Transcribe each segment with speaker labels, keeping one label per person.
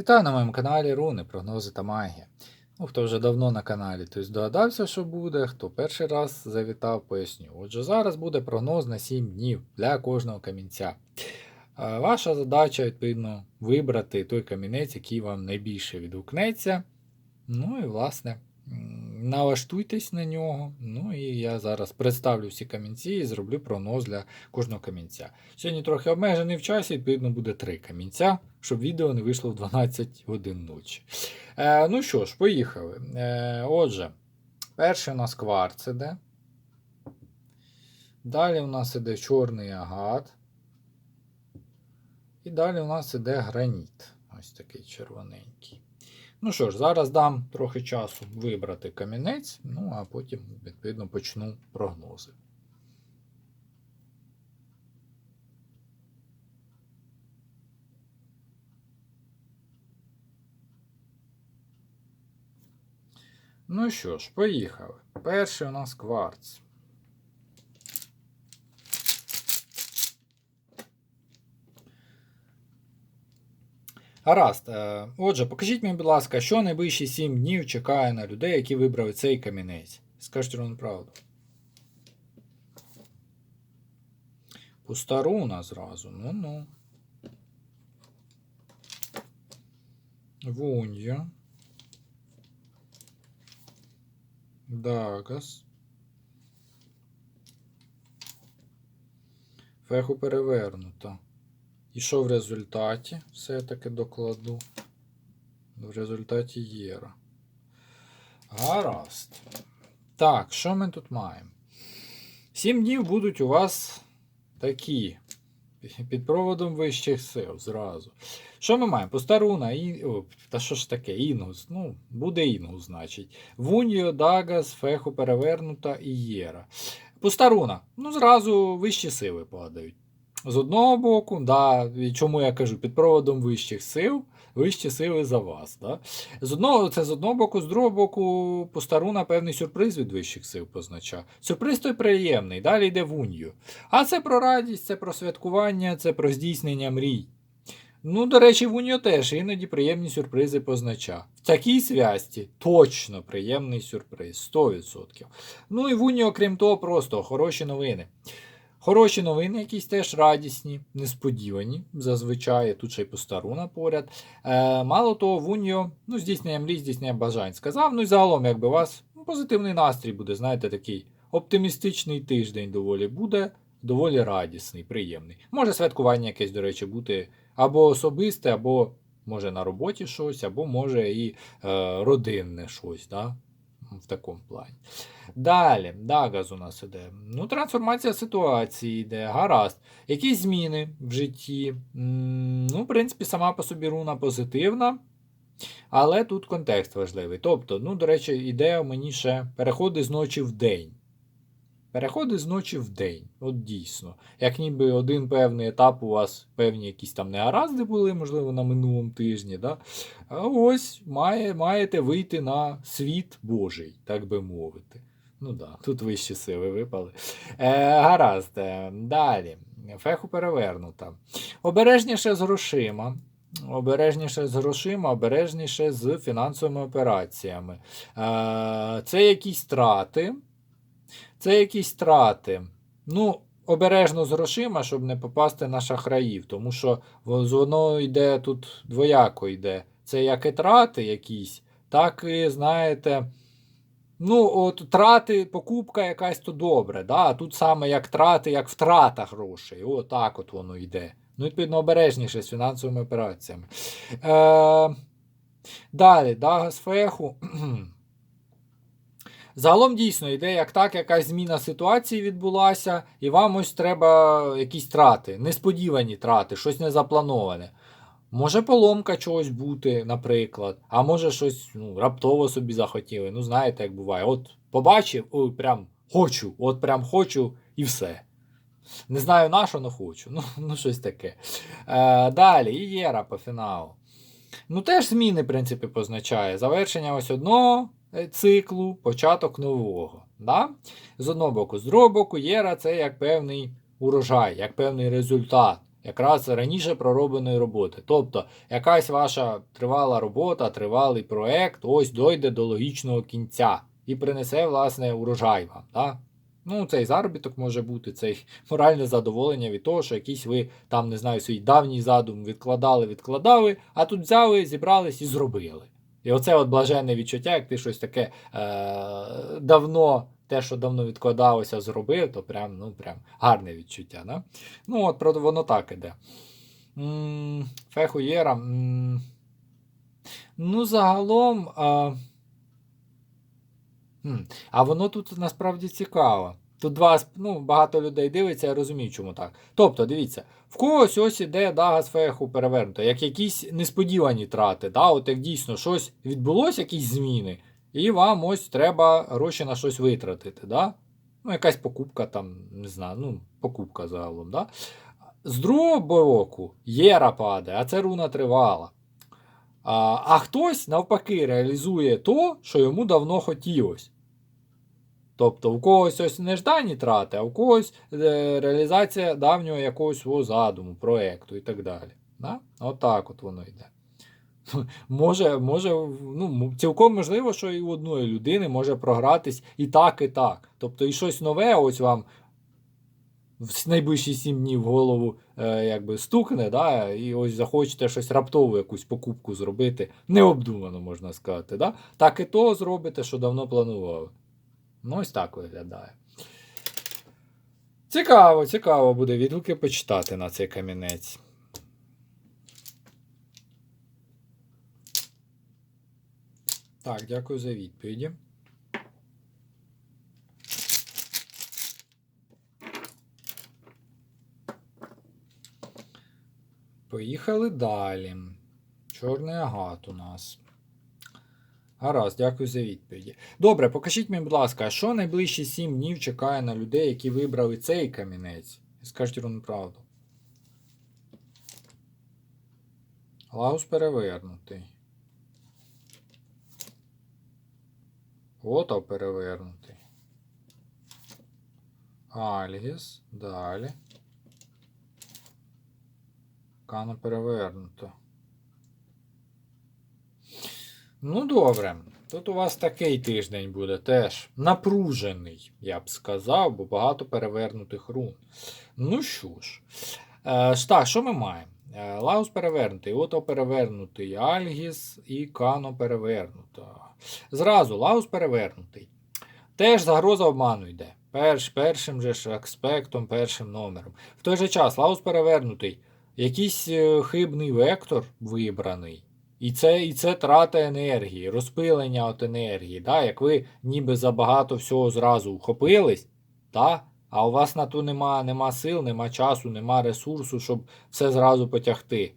Speaker 1: Вітаю на моєму каналі Руни, прогнози та магія. Ну, хто вже давно на каналі, той здогадався, що буде, хто перший раз завітав, поясню. Отже, зараз буде прогноз на 7 днів для кожного камінця. Ваша задача, відповідно, вибрати той камінець, який вам найбільше відгукнеться. Ну і, власне, налаштуйтесь на нього. Ну і я зараз представлю всі камінці і зроблю прогноз для кожного камінця. Сьогодні трохи обмежений в часі, відповідно, буде 3 камінця, щоб відео не вийшло в 12 годин ночі. Е, ну що ж, поїхали. Е, отже, перший у нас кварц іде. Далі у нас іде чорний агат. І далі у нас іде граніт. Ось такий червоненький. Ну що ж, зараз дам трохи часу вибрати камінець, ну а потім, відповідно, почну прогнози. Ну що ж, поїхали. Перший у нас кварц. Гаразд. Е, Отже, покажіть мені, будь ласка, що найближчі 7 днів чекає на людей, які вибрали цей камінець. Скажіть ровно правду. Пуста руна зразу. Ну-ну. Вунья. Дагас. Феху перевернуто. І що в результаті? Все-таки докладу. В результаті Єра. Гаразд. Так, що ми тут маємо? Сім днів будуть у вас такі. Під проводом вищих сил зразу. Що ми маємо? Постаруна, і... О, та що ж таке? Інгус. Ну, буде Інгус, значить. Вуньо, Дагас, Феху перевернута і Єра. Постаруна. Ну, зразу вищі сили падають. З одного боку, да, і чому я кажу, під проводом вищих сил, вищі сили за вас. Да? З одного, це з одного боку, з другого боку, постаруна певний сюрприз від вищих сил позначає. Сюрприз той приємний, далі йде в унію. А це про радість, це про святкування, це про здійснення мрій. Ну, до речі, в Уніо теж іноді приємні сюрпризи познача. В такій зв'язці точно приємний сюрприз, 100%. Ну і в Уніо, крім того, просто хороші новини. Хороші новини, якісь теж радісні, несподівані, зазвичай тут ще й постаруна поряд. Е, мало того, в Уніо, ну, здійснення мрій, здійснення бажань сказав. Ну і загалом, якби у вас ну, позитивний настрій буде, знаєте, такий оптимістичний тиждень доволі буде, доволі радісний, приємний. Може святкування якесь, до речі, бути або особисте, або може на роботі щось, або може і е, родинне щось. Да? В такому плані. Далі, Дагаз у нас іде. Ну, трансформація ситуації йде, гаразд. Якісь зміни в житті. Ну, в принципі, сама по собі руна позитивна. Але тут контекст важливий. Тобто, ну, до речі, ідея мені ще переходи з ночі в день. Переходи з ночі в день. От дійсно. Як ніби один певний етап у вас певні якісь там негаразди були, можливо, на минулому тижні. Да? А ось має, маєте вийти на світ Божий, так би мовити. Ну да, тут вищі сили випали. Е, гаразд. Е, далі. Феху перевернута. Обережніше з грошима. Обережніше з грошима, обережніше з фінансовими операціями. Е, це якісь трати. Це якісь трати. Ну, обережно з грошима, щоб не попасти на шахраїв, тому що воно йде тут двояко йде. Це як і трати якісь, так і, знаєте. Ну, от трати, покупка якась то добре. Да? А тут саме як трати, як втрата грошей. Отак от воно йде. Ну, відповідно, обережніше з фінансовими операціями. Е, Далі, Дагас Феху. Загалом дійсно йде як так, якась зміна ситуації відбулася, і вам ось треба якісь трати, несподівані трати, щось незаплановане. Може поломка чогось бути, наприклад, а може щось ну, раптово собі захотіли. Ну, знаєте, як буває. От побачив, ой, прям хочу, от прям хочу і все. Не знаю на що, але хочу. Ну, ну щось таке. Е, Далі, і Єра по фіналу. Ну, теж зміни, в принципі, позначає. Завершення ось одного циклу, початок нового. Да? З одного боку, з другого боку, Єра це як певний урожай, як певний результат. якраз раніше проробленої роботи. Тобто, якась ваша тривала робота, тривалий проект, ось дойде до логічного кінця і принесе, власне, урожай вам. Да? Ну, цей заробіток може бути, цей моральне задоволення від того, що якийсь ви там, не знаю, свій давній задум відкладали, відкладали, а тут взяли, зібрались і зробили. І оце от блаженне відчуття, як ти щось таке е- давно, те, що давно відкладалося, зробив, то прям, ну, прям гарне відчуття. Да? Ну, от про- воно так іде. Фехуєра. Ну, загалом. А... А воно тут насправді цікаво. Тут два, ну, багато людей дивиться, я розумію, чому так. Тобто, дивіться, в когось ось іде дага з феху перевернута, як якісь несподівані трати. Да? От як дійсно щось відбулося, якісь зміни, і вам ось треба гроші на щось витратити. Да? Ну, якась покупка там, не знаю, ну, покупка загалом. Да? З другого боку, єра падає, а це руна тривала. А, а хтось навпаки реалізує то, що йому давно хотілося. Тобто, у когось ось неждані трати, а у когось е, реалізація давнього якогось свого задуму, проекту і так далі. Да? Отак от воно йде. Може, може, ну, цілком можливо, що і у одної людини може програтись і так, і так. Тобто, і щось нове, ось вам в найближчі сім днів в голову е, якби стукне, да, і ось захочете щось раптово якусь покупку зробити, необдумано, можна сказати. Да? Так і то зробите, що давно планували. Ну, ось так виглядає. Цікаво, цікаво буде відгуки почитати на цей камінець. Так, дякую за відповіді. Поїхали далі. Чорний агат у нас. Гаразд, дякую за відповіді. Добре, покажіть мені, будь ласка, що найближчі 7 днів чекає на людей, які вибрали цей камінець? Скажіть ровно правду. Лаус перевернутий. Ото перевернутий. Альгіс. Далі. Кано перевернуто. Ну, добре. Тут у вас такий тиждень буде теж напружений, я б сказав, бо багато перевернутих рун. Ну що ж, е, так, що ми маємо? Е, Лаус перевернутий, Ото перевернутий, Альгіс і Кано перевернуто. Зразу Лаус перевернутий. Теж загроза обману йде. Перш, першим же ж аспектом, першим номером. В той же час Лаус перевернутий. Якийсь е, хибний вектор вибраний. І це, і це трата енергії, розпилення от енергії. Да? Як ви ніби забагато всього зразу вхопились, да? а у вас на то нема, нема сил, нема часу, нема ресурсу, щоб все зразу потягти.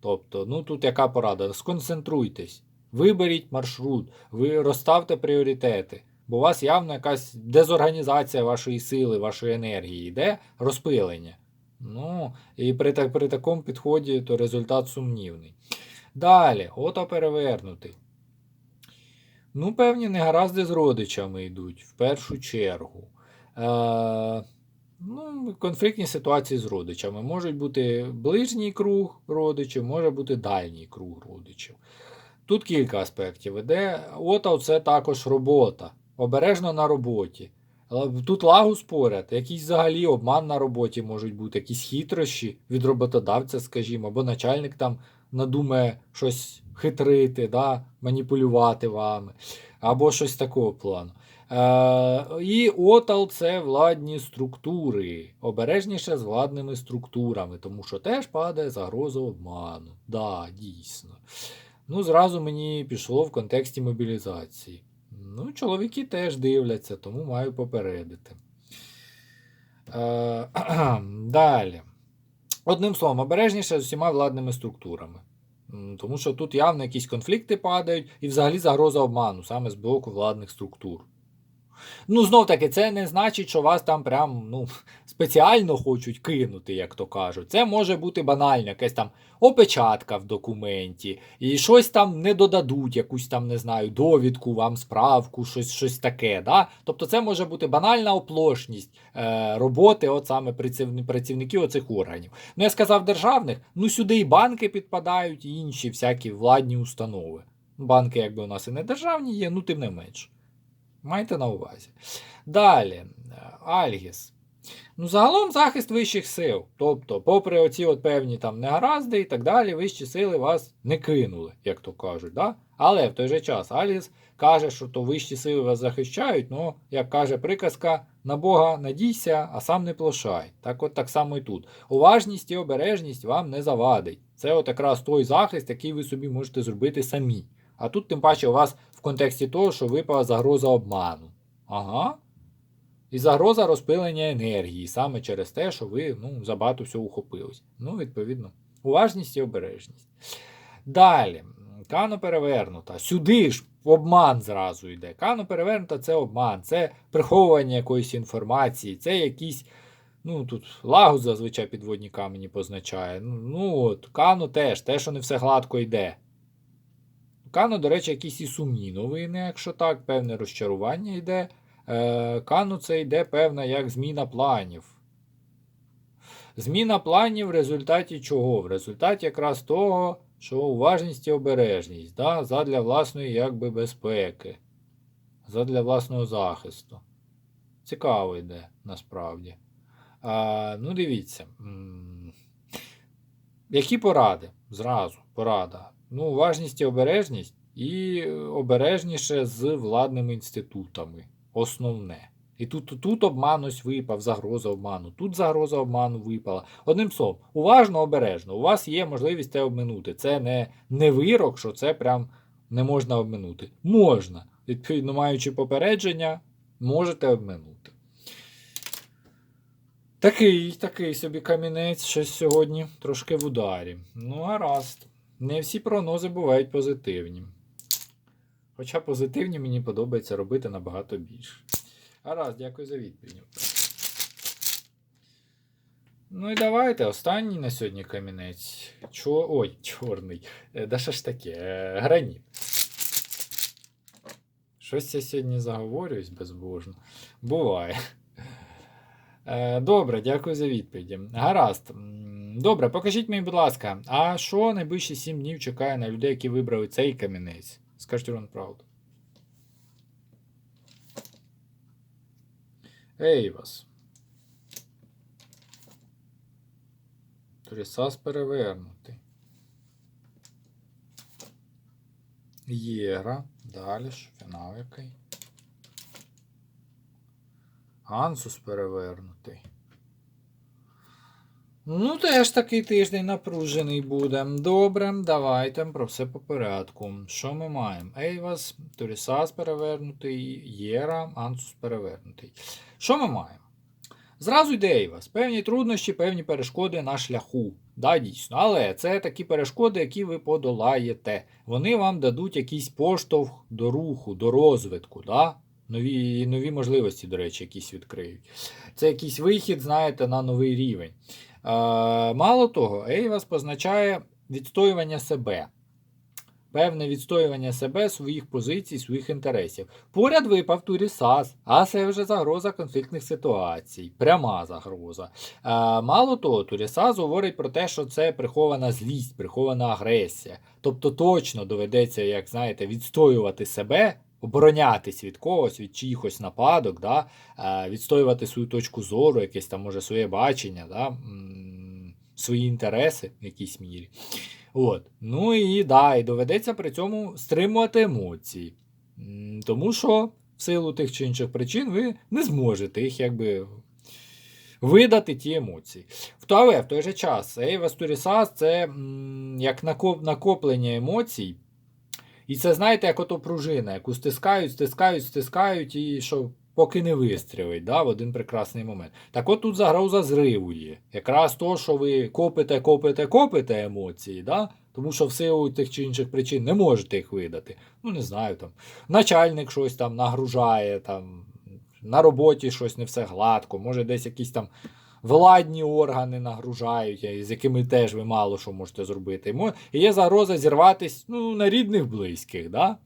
Speaker 1: Тобто, ну тут яка порада? Сконцентруйтесь, виберіть маршрут, ви розставте пріоритети, бо у вас явно якась дезорганізація вашої сили, вашої енергії йде, розпилення. Ну, і при, при такому підході то результат сумнівний. Далі, ото перевернутий. Ну, певні негаразди з родичами йдуть в першу чергу. Е, ну, конфліктні ситуації з родичами. Можуть бути ближній круг родичів, може бути дальній круг родичів. Тут кілька аспектів іде. Ота це також робота. Обережно на роботі. Тут лагус поряд, якийсь взагалі обман на роботі можуть бути, якісь хитрощі від роботодавця, скажімо, або начальник там надумає щось хитрити, да, маніпулювати вами, або щось такого плану. Е, і отал це владні структури. Обережніше з владними структурами, тому що теж падає загроза обману. Да, дійсно. Ну, зразу мені пішло в контексті мобілізації. Ну, чоловіки теж дивляться, тому маю попередити. Е, далі. Одним словом, обережніше з усіма владними структурами. Тому що тут явно якісь конфлікти падають і взагалі загроза обману саме з боку владних структур. Ну, знов таки, це не значить, що вас там прям ну, спеціально хочуть кинути, як то кажуть. Це може бути банально, якась там опечатка в документі, і щось там не додадуть, якусь там, не знаю, довідку, вам справку, щось щось таке. Да? Тобто це може бути банальна оплошність е, роботи от саме працівників оцих органів. Ну, я сказав державних, ну сюди і банки підпадають, і інші всякі владні установи. Банки, якби у нас і не державні є, ну тим не менш. Майте на увазі. Далі, Альгіс. Ну, загалом захист вищих сил. Тобто, попри оці от певні там негаразди і так далі, вищі сили вас не кинули, як то кажуть. Да? Але в той же час Альгіс каже, що то вищі сили вас захищають, ну, як каже приказка, на Бога надійся, а сам не плошай. Так от так само і тут. Уважність і обережність вам не завадить. Це от якраз той захист, який ви собі можете зробити самі. А тут, тим паче, у вас контексті того, що випала загроза обману. Ага. І загроза розпилення енергії, саме через те, що ви ну, забагато всього ухопились. Ну, відповідно, уважність і обережність. Dалі. Кано перевернута. Сюди ж обман зразу йде. Кано перевернута це обман, це приховування якоїсь інформації, це якісь. Ну, тут лагу зазвичай підводні камені позначає. Ну, ну от, Кано теж, те, що не все гладко йде. Кано, до речі, якісь і сумні новини, якщо так, певне розчарування йде. Е, Кану це йде певна як зміна планів. Зміна планів в результаті чого? В результаті якраз того, що уважність і обережність да, задля власної якби, безпеки, задля власного захисту. Цікаво йде насправді. А, ну, дивіться. Які поради? Зразу, порада. Ну, уважність і обережність, і обережніше з владними інститутами. Основне. І тут, тут обман випав, загроза обману, тут загроза обману випала. Одним словом, уважно, обережно. У вас є можливість це обминути. Це не, не вирок, що це прям не можна обминути. Можна. Відповідно, маючи попередження, можете обминути. Такий, такий собі камінець щось сьогодні трошки в ударі. Ну, гаразд. Не всі прогнози бувають позитивні. Хоча позитивні мені подобається робити набагато більше. Гаразд, дякую за відповідь. Ну і давайте, останній на сьогодні камінець. Чо... Ой, чорний. Е, Да що ж таке? Е, Граніт. Щось я сьогодні заговорююсь безбожно. Буває. Е, Добре, дякую за відповіді. Гаразд. Добре, покажіть мені, будь ласка, а що найближчі 7 днів чекає на людей, які вибрали цей камінець? Скажіть вам правду. Ейвас. Трісас перевернутий. Єра. Далі ж фінал який. Ансус перевернутий. Ну, теж такий тиждень напружений буде. Добре, давайте про все по порядку. Що ми маємо? Ейвас, Торісас перевернутий, Єра, Ансус перевернутий. Що ми маємо? Зразу йде Ейвас. Певні труднощі, певні перешкоди на шляху. Да, дійсно. Але це такі перешкоди, які ви подолаєте. Вони вам дадуть якийсь поштовх до руху, до розвитку. Да? Нові, нові можливості, до речі, якісь відкриють. Це якийсь вихід, знаєте, на новий рівень. Е, мало того, Ейвас позначає відстоювання себе. Певне відстоювання себе, своїх позицій, своїх інтересів. Поряд випав Турісас, а це вже загроза конфліктних ситуацій, пряма загроза. Е, мало того, Турісас говорить про те, що це прихована злість, прихована агресія. Тобто точно доведеться, як знаєте, відстоювати себе, оборонятись від когось, від чиїхось нападок, да? е, відстоювати свою точку зору, якесь там може своє бачення, да? свої інтереси в якійсь мірі. От. Ну і да, і доведеться при цьому стримувати емоції. Тому що в силу тих чи інших причин ви не зможете їх якби видати ті емоції. Але в той же час Ейва Сторісас це як накоп- накоплення емоцій. І це, знаєте, як ото пружина, яку стискають, стискають, стискають, і що поки не вистрілить да, в один прекрасний момент. Так от тут загроза зриву є. Якраз то, що ви копите, копите, копите емоції, да, тому що в силу тих чи інших причин не можете їх видати. Ну, не знаю, там, начальник щось там нагружає, там, на роботі щось не все гладко, може десь якісь там владні органи нагружають, е, з якими теж ви мало що можете зробити. І є загроза зірватись ну, на рідних близьких, да?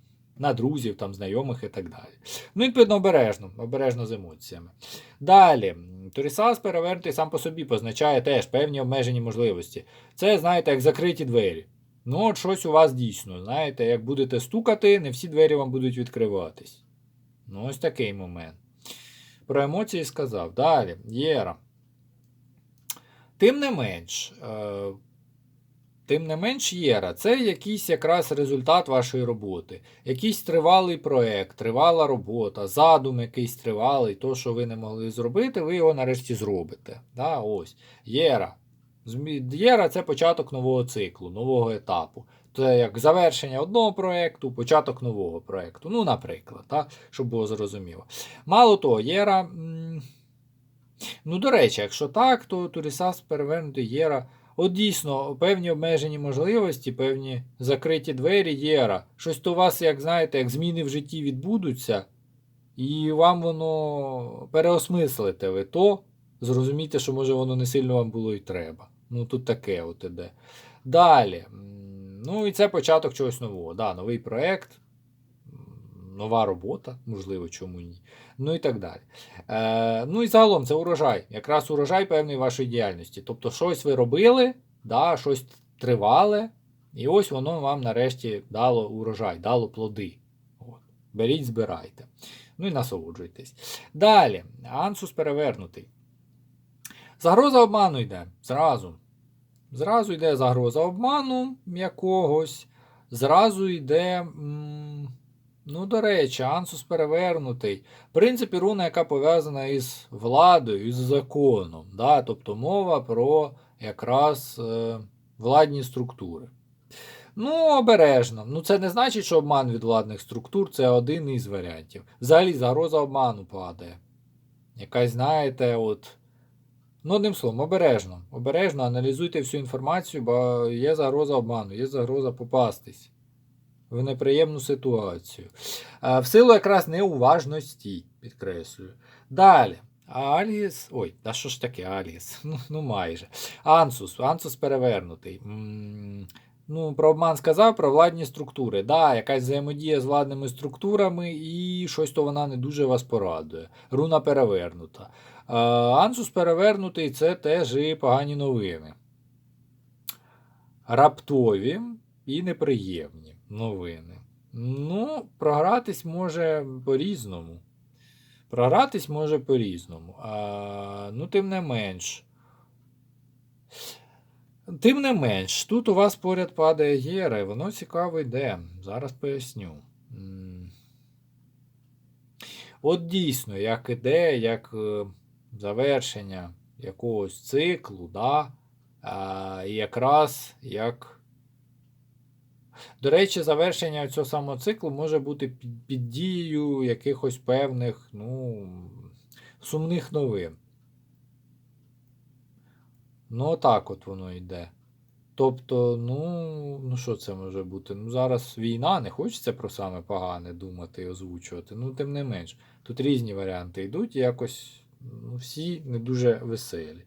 Speaker 1: на друзів, там, знайомих і так далі. Ну, відповідно, обережно, обережно з емоціями. Далі, Торісас перевернутий сам по собі позначає теж певні обмежені можливості. Це, знаєте, як закриті двері. Ну, от щось у вас дійсно, знаєте, як будете стукати, не всі двері вам будуть відкриватись. Ну, ось такий момент. Про емоції сказав. Далі, Єра. Тим не менш, е, тим не менш, Єра, це якийсь якраз результат вашої роботи. Якийсь тривалий проект, тривала робота, задум якийсь тривалий, то, що ви не могли зробити, ви його нарешті зробите. Да, ось. Єра. Єра це початок нового циклу, нового етапу. Це як завершення одного проєкту, початок нового проєкту. Ну, наприклад, так, щоб було зрозуміло. Мало того, Єра. Ну, до речі, якщо так, то Турісас перевернути Єра. От дійсно, певні обмежені можливості, певні закриті двері Єра. Щось то у вас, як знаєте, як зміни в житті відбудуться, і вам воно переосмислите ви то, зрозумієте, що може воно не сильно вам було і треба. Ну, тут таке от іде. Далі. Ну, і це початок чогось нового. Да, новий проєкт, м, нова робота, можливо, чому ні. Ну і так далі. Е, ну і загалом це урожай. Якраз урожай певної вашої діяльності. Тобто, щось ви робили, да, щось тривале, і ось воно вам нарешті дало урожай, дало плоди. От. Беріть, збирайте. Ну і насолоджуйтесь. Далі, ансус перевернутий. Загроза обману йде зразу. Зразу йде загроза обману якогось. Зразу йде. м, Ну, до речі, ансус перевернутий. В принципі, руна, яка пов'язана із владою, із законом. Да? Тобто мова про якраз е, владні структури. Ну, обережно. Ну, це не значить, що обман від владних структур це один із варіантів. Взагалі, загроза обману падає. Якась, знаєте, от. Ну, одним словом, обережно. Обережно аналізуйте всю інформацію, бо є загроза обману, є загроза попастись в неприємну ситуацію. В силу якраз неуважності, підкреслюю. Далі. Аліс. Ой, та що ж таке Аліс? Ну, ну майже. Ансус. Ансус перевернутий. Ну, про обман сказав, про владні структури. Да, якась взаємодія з владними структурами, і щось то вона не дуже вас порадує. Руна перевернута. Ансус перевернутий це теж і погані новини. Раптові і неприємні новини. Ну, програтись може по-різному. Програтись може по-різному. А, ну, тим не менш. Тим не менш, тут у вас поряд падає Єра, і воно цікаво йде. Зараз поясню. От дійсно, як іде, як е, завершення якогось циклу, да? а, якраз як. До речі, завершення цього самого циклу може бути під, під дією якихось певних ну, сумних новин. Ну, отак от воно йде. Тобто, ну, ну що це може бути? Ну, зараз війна, не хочеться про саме погане думати і озвучувати. Ну, тим не менш, тут різні варіанти йдуть, якось ну, всі не дуже веселі.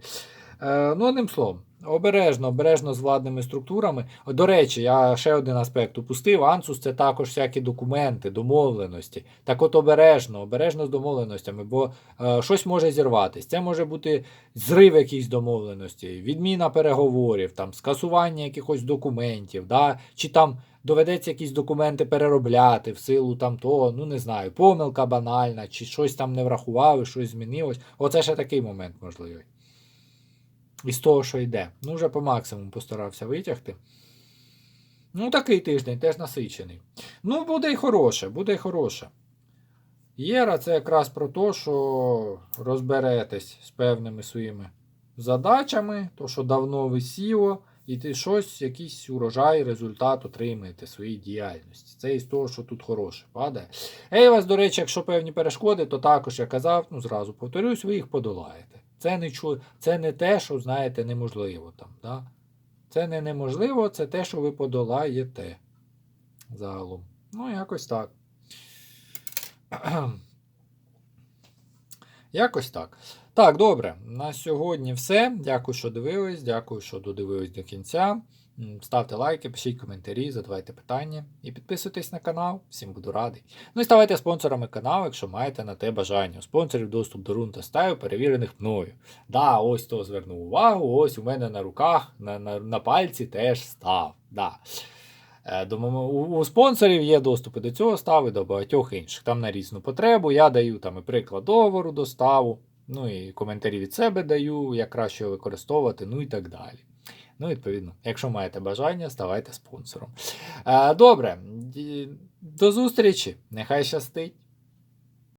Speaker 1: Е, ну, одним словом, обережно, обережно з владними структурами. До речі, я ще один аспект упустив. Ансус це також всякі документи, домовленості. Так от обережно, обережно з домовленостями, бо е, щось може зірватися. Це може бути зрив якихось домовленостей, відміна переговорів, там, скасування якихось документів, да? чи там доведеться якісь документи переробляти в силу там того, ну не знаю, помилка банальна, чи щось там не врахували, щось змінилось. Оце ще такий момент можливий. Із того, що йде. Ну, вже по максимуму постарався витягти. Ну, такий тиждень теж насичений. Ну, буде й хороше, буде й хороше. Єра це якраз про те, що розберетесь з певними своїми задачами, то, що давно висіло, і ти щось, якийсь урожай, результат отримаєте своїй діяльності. Це із того, що тут хороше падає. Ей, вас, до речі, якщо певні перешкоди, то також я казав, ну зразу повторюсь, ви їх подолаєте. Це не, це не те, що, знаєте, неможливо там. Да? Це не неможливо, це те, що ви подолаєте загалом. Ну, якось так. Якось так. Так, добре. На сьогодні все. Дякую, що дивились. Дякую, що додивились до кінця. Ставте лайки, пишіть коментарі, задавайте питання і підписуйтесь на канал. Всім буду радий. Ну і ставайте спонсорами каналу, якщо маєте на те бажання. У спонсорів доступ до рун та стаю, перевірених мною. Да, ось то звернув увагу. Ось у мене на руках, на, на, на пальці теж став. Да. Е, момо- у, у спонсорів є доступи до цього ставу до багатьох інших. Там на різну потребу. Я даю там і приклад договору доставу, ну і коментарі від себе даю, як краще використовувати, ну і так далі. Ну, відповідно, якщо маєте бажання, ставайте спонсором. Е, Добре, до зустрічі. Нехай щастить.